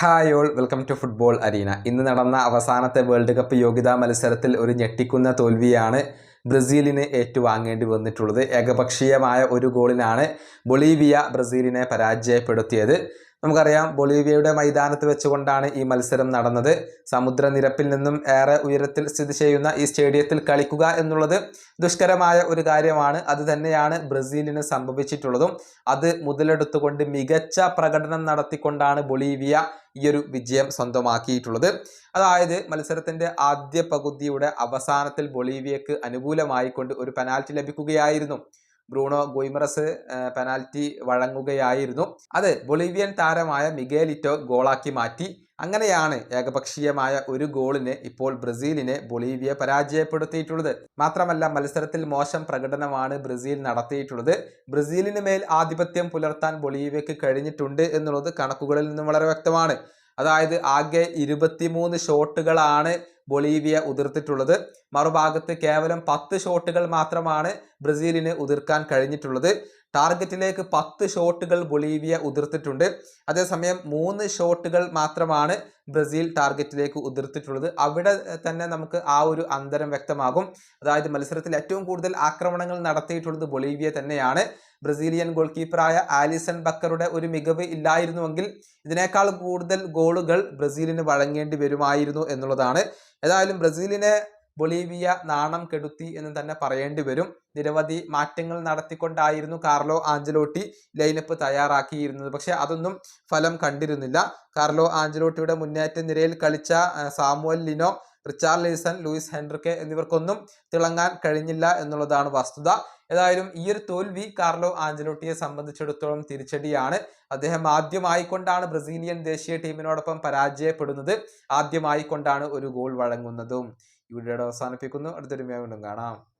Hi all welcome to football arena ഇന്ന് നടന്ന അവസാനത്തെ വേൾഡ് കപ്പ് യോഗ്യതാ മത്സരത്തിൽ ഒരു ഞെട്ടിക്കുന്ന തോൽവിയാണ് ബ്രസീലിന് ഏറ്റുവാങ്ങേണ്ടി വന്നിട്ടുള്ളത്. ഏകപക്ഷീയമായ ഒരു ഗോളിനാണ് ബൊളീവിയ ബ്രസീലിനെ പരാജയപ്പെടുത്തിയത്. നമുക്കറിയാം ബൊളീവിയയുടെ മൈതാനത്ത് വെച്ചുകൊണ്ടാണ് ഈ മത്സരം നടന്നത്. സമുദ്രനിരപ്പിൽ നിന്നും ഏറെ ഉയരത്തിൽ സ്ഥിതി ചെയ്യുന്ന ഈ സ്റ്റേഡിയത്തിൽ കളിക്കുക എന്നുള്ളത് ദുഷ്കരമായ ഒരു കാര്യമാണ്. അത് തന്നെയാണ് ബ്രസീലിന് സംഭവിച്ചിട്ടുള്ളതും. അത് മുതലെടുത്തുകൊണ്ട് മികച്ച പ്രകടനം നടത്തിക്കൊണ്ടാണ് ബൊളീവിയ ഈ ഒരു വിജയം സ്വന്തമാക്കിയിട്ടുള്ളത്. അതായത് മത്സരത്തിന്റെ ആദ്യ പകുതിയുടെ അവസാനത്തിൽ ബൊളീവിയക്ക് അനുകൂലമായിക്കൊണ്ട് ഒരു പെനാൽറ്റി ലഭിക്കുകയായിരുന്നു. ബ്രൂണോ ഗോയ്മറസ് പെനാൽറ്റി വഴങ്ങുകയായിരുന്നു. അത് ബൊളീവിയൻ താരമായ മിഗേലിറ്റോ ഗോളാക്കി മാറ്റി. അങ്ങനെയാണ് ഏകപക്ഷീയമായ ഒരു ഗോളിന് ഇപ്പോൾ ബ്രസീലിനെ ബൊളീവിയ പരാജയപ്പെടുത്തിയിട്ടുള്ളത്. മാത്രമല്ല മത്സരത്തിൽ മോശം പ്രകടനമാണ് ബ്രസീൽ നടത്തിയിട്ടുള്ളത്. ബ്രസീലിന് മേൽ ആധിപത്യം പുലർത്താൻ ബൊളീവിയക്ക് കഴിഞ്ഞിട്ടുണ്ട് എന്നുള്ളത് കണക്കുകളിൽ നിന്നും വളരെ വ്യക്തമാണ്. അതായത് ആകെ ഇരുപത്തിമൂന്ന് ഷോട്ടുകളാണ് ബൊളീവിയ ഉതിർത്തിട്ടുള്ളത്. മറുഭാഗത്ത് കേവലം പത്ത് ഷോട്ടുകൾ മാത്രമാണ് ബ്രസീലിന് ഉതിർക്കാൻ കഴിഞ്ഞിട്ടുള്ളത്. ടാർഗറ്റിലേക്ക് പത്ത് ഷോട്ടുകൾ ബൊളീവിയ ഉതിർത്തിട്ടുണ്ട്. അതേസമയം മൂന്ന് ഷോട്ടുകൾ മാത്രമാണ് ബ്രസീൽ ടാർഗറ്റിലേക്ക് ഉതിർത്തിട്ടുള്ളത്. അവിടെ തന്നെ നമുക്ക് ആ ഒരു അന്തരം വ്യക്തമാകും. അതായത് മത്സരത്തിൽ ഏറ്റവും കൂടുതൽ ആക്രമണങ്ങൾ നടത്തിയിട്ടുള്ളത് ബൊളീവിയ തന്നെയാണ്. ബ്രസീലിയൻ ഗോൾ കീപ്പറായ ആലിസൺ ബക്കറുടെ ഒരു മികവ് ഇല്ലായിരുന്നുവെങ്കിൽ ഇതിനേക്കാൾ കൂടുതൽ ഗോളുകൾ ബ്രസീലിന് വഴങ്ങേണ്ടി വരുമായിരുന്നു എന്നുള്ളതാണ്. ഏതായാലും ബ്രസീലിനെ ബൊളീവിയ നാണം കെടുത്തി എന്ന് തന്നെ പറയേണ്ടി വരും. നിരവധി മാറ്റങ്ങൾ നടത്തിക്കൊണ്ടായിരുന്നു കാർലോ ആഞ്ചലോട്ടി ലൈനപ്പ് തയ്യാറാക്കിയിരുന്നത്. പക്ഷെ അതൊന്നും ഫലം കണ്ടിരുന്നില്ല. കാർലോ ആഞ്ചലോട്ടിയുടെ മുന്നേറ്റ നിരയിൽ കളിച്ച Samuel Lino Richarlison Luiz Henrique എന്നിവർക്കൊന്നും തിളങ്ങാൻ കഴിഞ്ഞില്ല എന്നുള്ളതാണ് വസ്തുത. ഏതായാലും ഈ ഒരു തോൽവി കാർലോ ആഞ്ചലോട്ടിയെ സംബന്ധിച്ചിടത്തോളം തിരിച്ചടിയാണ്. അദ്ദേഹം ആദ്യമായി കൊണ്ടാണ് ബ്രസീലിയൻ ദേശീയ ടീമിനോടൊപ്പം പരാജയപ്പെടുന്നത്. ആദ്യമായി കൊണ്ടാണ് ഒരു ഗോൾ വഴങ്ങുന്നതും. വീഡിയോയുടെ അവസാനിപ്പിക്കുന്നു. അടുത്തൊരു വീണ്ടും കാണാം.